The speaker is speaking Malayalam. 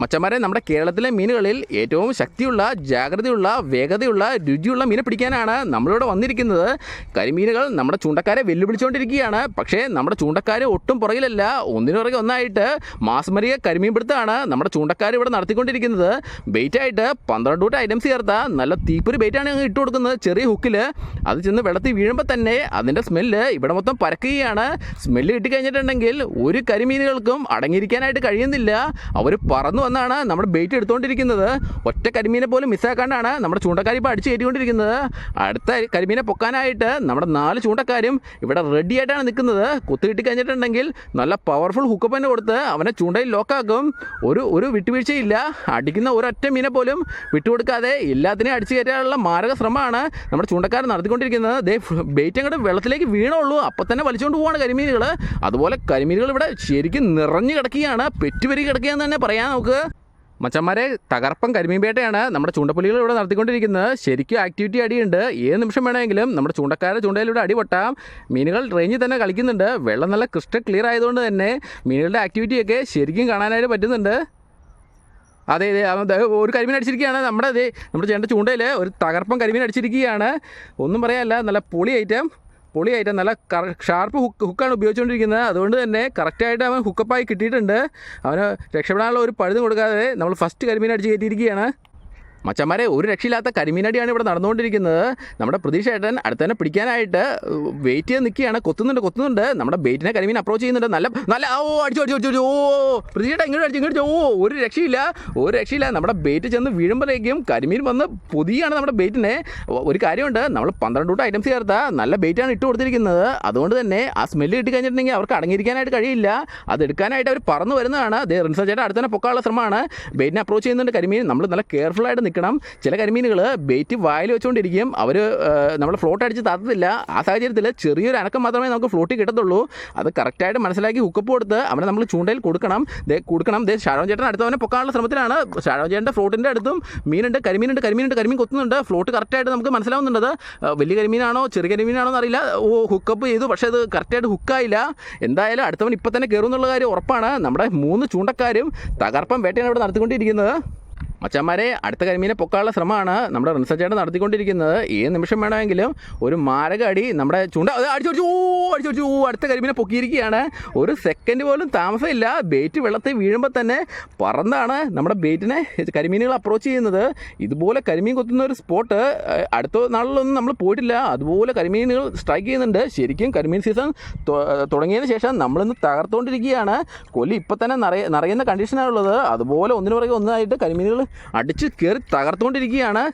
മച്ചന്മാരെ നമ്മുടെ കേരളത്തിലെ മീനുകളിൽ ഏറ്റവും ശക്തിയുള്ള ജാഗ്രതയുള്ള വേഗതയുള്ള രുചിയുള്ള മീനെ പിടിക്കാനാണ് നമ്മളിവിടെ വന്നിരിക്കുന്നത്. കരിമീനുകൾ നമ്മുടെ ചൂണ്ടക്കാരെ വെല്ലുവിളിച്ചുകൊണ്ടിരിക്കുകയാണ് പക്ഷേ നമ്മുടെ ചൂണ്ടക്കാർ ഒട്ടും പുറകിലല്ല. ഒന്നിനു പുറകെ ഒന്നായിട്ട് മാസ്മരിക കരിമീൻ പിടുത്തമാണ് നമ്മുടെ ചൂണ്ടക്കാർ ഇവിടെ നടത്തിക്കൊണ്ടിരിക്കുന്നത്. ബെയ്റ്റായിട്ട് പന്ത്രണ്ട് കൂട്ട ഐറ്റംസ് ചേർത്ത നല്ല തീപ്പൊരു ബെയ്റ്റാണ് ഞങ്ങൾ ഇട്ട് കൊടുക്കുന്നത് ചെറിയ ഹുക്കിൽ അത് ചെന്ന് വെള്ളത്തിൽ വീഴുമ്പോൾ തന്നെ അതിന്റെ സ്മെല്ല് ഇവിടെ മൊത്തം പരക്കുകയാണ്. സ്മെല്ല് കിട്ടിക്കഴിഞ്ഞിട്ടുണ്ടെങ്കിൽ ഒരു കരിമീനുകൾക്കും അടങ്ങിയിരിക്കാനായിട്ട് കഴിയുന്നില്ല. അവർ പറന്നു വന്നാണ് നമ്മുടെ ബെയ്റ്റ് എടുത്തുകൊണ്ടിരിക്കുന്നത് ഒറ്റ കരിമീനെ പോലും മിസ്സാക്കാണ്ടാണ് നമ്മുടെ ചൂണ്ടക്കാരി ഇപ്പോൾ അടിച്ച് കയറ്റിക്കൊണ്ടിരിക്കുന്നത്. അടുത്ത കരിമീനെ പൊക്കാനായിട്ട് നമ്മുടെ നാല് ചൂണ്ടക്കാരും ഇവിടെ റെഡി ആയിട്ടാണ് നിൽക്കുന്നത്. കുത്തി കഴിഞ്ഞിട്ടുണ്ടെങ്കിൽ നല്ല പവർഫുൾ ഹുക്കപ്പ് തന്നെ കൊടുത്ത് അവനെ ചൂണ്ടയിൽ ലോക്കാക്കും ഒരു ഒരു വിട്ടുവീഴ്ചയില്ല. അടിക്കുന്ന ഒരൊറ്റ മീനെ പോലും വിട്ടുകൊടുക്കാതെ എല്ലാത്തിനെയും അടിച്ചു കയറ്റാനുള്ള മാരക ശ്രമമാണ് നമ്മുടെ ചൂണ്ടക്കാരൻ നടത്തിക്കൊണ്ടിരിക്കുന്നത്. ദേ ബെയ്റ്റ് അങ്ങോട്ട് വെള്ളത്തിലേക്ക് വീണുള്ളൂ. അപ്പോൾ തന്നെ വലിച്ചുകൊണ്ട് പോവാണ് കരിമീനുകൾ അതുപോലെ കരിമീനുകൾ ഇവിടെ ശരിക്കും നിറഞ്ഞു കിടക്കുകയാണ്. പെറ്റുപെരി കിടക്കുകയെന്ന് തന്നെ പറയാം നമുക്ക്. മച്ചന്മാരെ തകർപ്പൻ കരിമീൻ വേട്ടയാണ് നമ്മുടെ ചൂണ്ടപ്പുലികൾ ഇവിടെ നടത്തിക്കൊണ്ടിരിക്കുന്നത്. ശരിക്കും ആക്ടിവിറ്റി അടിയുണ്ട്. ഏത് നിമിഷം വേണമെങ്കിലും നമ്മുടെ ചൂണ്ടക്കാരെ ചൂണ്ടയിലൂടെ അടി പൊട്ടാം മീനുകൾ റേഞ്ചിൽ തന്നെ കളിക്കുന്നുണ്ട്. വെള്ളം നല്ല ക്രിസ്റ്റൽ ക്ലിയർ ആയതുകൊണ്ട് തന്നെ മീനുകളുടെ ആക്ടിവിറ്റിയൊക്കെ ശരിക്കും കാണാനായിട്ട് പറ്റുന്നുണ്ട്. അതെ അതെ ഒരു കരിമീൻ അടിച്ചിരിക്കുകയാണ്. നമ്മുടെ അതെ നമ്മുടെ ചേട്ടന്റെ ചൂണ്ടയിൽ ഒരു തകർപ്പൻ കരിമീൻ അടിച്ചിരിക്കുകയാണ്. ഒന്നും പറയാനല്ല. നല്ല പൊളി ഐറ്റം പൊളി ഐറ്റം നല്ല ഷാർപ്പ് ഹുക്ക് ഹുക്കാണ് ഉപയോഗിച്ചുകൊണ്ടിരിക്കുന്നത്. അതുകൊണ്ട് തന്നെ കറക്റ്റായിട്ട് അവൻ ഹുക്കപ്പായി കിട്ടിയിട്ടുണ്ട്. അവന് രക്ഷപ്പെടാനുള്ള ഒരു പഴുതും കൊടുക്കാതെ നമ്മൾ ഫസ്റ്റ് കരിമീൻ അടിച്ച് കയറ്റിയിരിക്കുകയാണ്. മച്ചന്മാരെ ഒരു രക്ഷയില്ലാത്ത കരിമീനടിയാണ് ഇവിടെ നടന്നുകൊണ്ടിരിക്കുന്നത്. നമ്മുടെ പ്രതീക്ഷ ഏട്ടൻ അടുത്തന്നെ പിടിക്കാനായിട്ട് വെയിറ്റ് ചെയ്ത് നിൽക്കുകയാണ്. കൊത്തുന്നുണ്ട് കൊത്തുന്നുണ്ട്. നമ്മുടെ ബെയ്റ്റിനെ കരിമീൻ അപ്രോച്ച് ചെയ്യുന്നുണ്ട്. നല്ല നല്ല ഓ അടിച്ചു അടിച്ചു അടിച്ചു. ഓ പ്രതീക്ഷ ഇങ്ങോട്ട് അടിച്ചു ഇങ്ങോട്ട് ഓ ഒരു രക്ഷയില്ല ഒരു രക്ഷയില്ല. നമ്മുടെ ബെയ്റ്റ് ചെന്ന് വീഴുമ്പോഴേക്കും കരിമീൻ വന്ന് പുതിയാണ് നമ്മുടെ ബെയ്റ്റിനെ ഒരു കാര്യമുണ്ട് നമ്മൾ പന്ത്രണ്ട് കൂട്ടം ഐറ്റംസ് ചേർത്ത നല്ല ബെയ്റ്റാണ് ഇട്ട് കൊടുത്തിരിക്കുന്നത്. അതുകൊണ്ട് തന്നെ ആ സ്മെല്ല് കിട്ടി കഴിഞ്ഞിട്ടുണ്ടെങ്കിൽ അവർക്ക് അടങ്ങിയിരിക്കാനായിട്ട് കഴിയില്ല. അത് എടുക്കാനായിട്ട് അവർ പറന്ന് വരുന്നതാണ്. അതേ റിൻസർ ചേട്ടൻ അടുത്തന്നെ പൊക്കാനുള്ള ശ്രമമാണ്. ബെയ്റ്റിനെ അപ്രോച്ച് ചെയ്യുന്നുണ്ട് കരിമീൻ. നമ്മൾ നല്ല കെയർഫുൾ ആയിട്ട് നിൽക്കണം. ചില കരിമീനുകൾ ബെയ്റ്റ് വായിൽ വെച്ചുകൊണ്ടിരിക്കും അവർ നമ്മൾ ഫ്ലോട്ട് അടിച്ച് താത്തത്തില്ല. ആ സാഹചര്യത്തിൽ ചെറിയൊരു അനക്കം മാത്രമേ നമുക്ക് ഫ്ലോട്ടിൽ കിട്ടത്തുള്ളൂ. അത് കറക്റ്റായിട്ട് മനസ്സിലാക്കി ഹുക്കപ്പ് കൊടുത്ത് അവനെ നമ്മൾ ചൂണ്ടയിൽ കൊടുക്കണം. ദേ കൊടുക്കണം. ദേ ഷാരോൺ ചേട്ടൻ അടുത്തവനെ പൊക്കാനുള്ള ശ്രമത്തിലാണ്. ഷാരോൺ ചേട്ടന്റെ ഫ്ലോട്ടിന്റെ അടുത്തും മീനുണ്ട് കരിമീനുണ്ട് കരിമീനുണ്ട് കരിമീൻ കൊത്തുന്നുണ്ട്. ഫ്ലോട്ട് കറക്റ്റായിട്ട് നമുക്ക് മനസ്സിലാവുന്നുണ്ട്. വലിയ കരിമീനാണോ ചെറിയ കരിമീനാണോ എന്നറിയില്ല. ഓ ഹുക്കപ്പ് ചെയ്തു. പക്ഷേ അത് കറക്റ്റായിട്ട് ഹുക്കായില്ല എന്തായാലും അടുത്തവൻ ഇപ്പം തന്നെ കയറും എന്നുള്ള കാര്യം ഉറപ്പാണ്. നമ്മുടെ മൂന്ന് ചൂണ്ടക്കാരും തകർപ്പം വേട്ടയാണ് ഇവിടെ നടത്തിക്കൊണ്ടിരിക്കുന്നത്. മച്ചന്മാരെ അടുത്ത കരിമീനെ പൊക്കാനുള്ള ശ്രമമാണ് നമ്മുടെ റിൻസച്ചേട്ടൻ നടത്തിക്കൊണ്ടിരിക്കുന്നത്. ഏത് നിമിഷം വേണമെങ്കിലും ഒരു മാരക അടി നമ്മുടെ ചൂണ്ട അത് അടിച്ചു അടിച്ചു ഓ അടിച്ചു അടിച്ചു ഓ അടുത്ത കരിമീനെ പൊക്കിയിരിക്കുകയാണ്. ഒരു സെക്കൻഡ് പോലും താമസമില്ല. ബേറ്റ് വെള്ളത്തിൽ വീഴുമ്പോൾ തന്നെ പറന്നാണ് നമ്മുടെ ബേറ്റിനെ കരിമീനുകൾ അപ്രോച്ച് ചെയ്യുന്നത്. ഇതുപോലെ കരിമീൻ കൊത്തുന്ന ഒരു സ്പോട്ട് അടുത്ത നാളിലൊന്നും നമ്മൾ പോയിട്ടില്ല. അതുപോലെ കരിമീനുകൾ സ്ട്രൈക്ക് ചെയ്യുന്നുണ്ട്. ശരിക്കും കരിമീൻ സീസൺ തുടങ്ങിയതിന് ശേഷം നമ്മളിന്ന് തകർത്തുകൊണ്ടിരിക്കുകയാണ് കൊല്ലി ഇപ്പം തന്നെ നിറയ നിറയുന്ന കണ്ടീഷനാണുള്ളത് അതുപോലെ ഒന്നിനു പുറകെ ഒന്നായിട്ട് കരിമീനുകൾ അടിച്ച് കയറി തകർത്തുകൊണ്ടിരിക്കുകയാണ്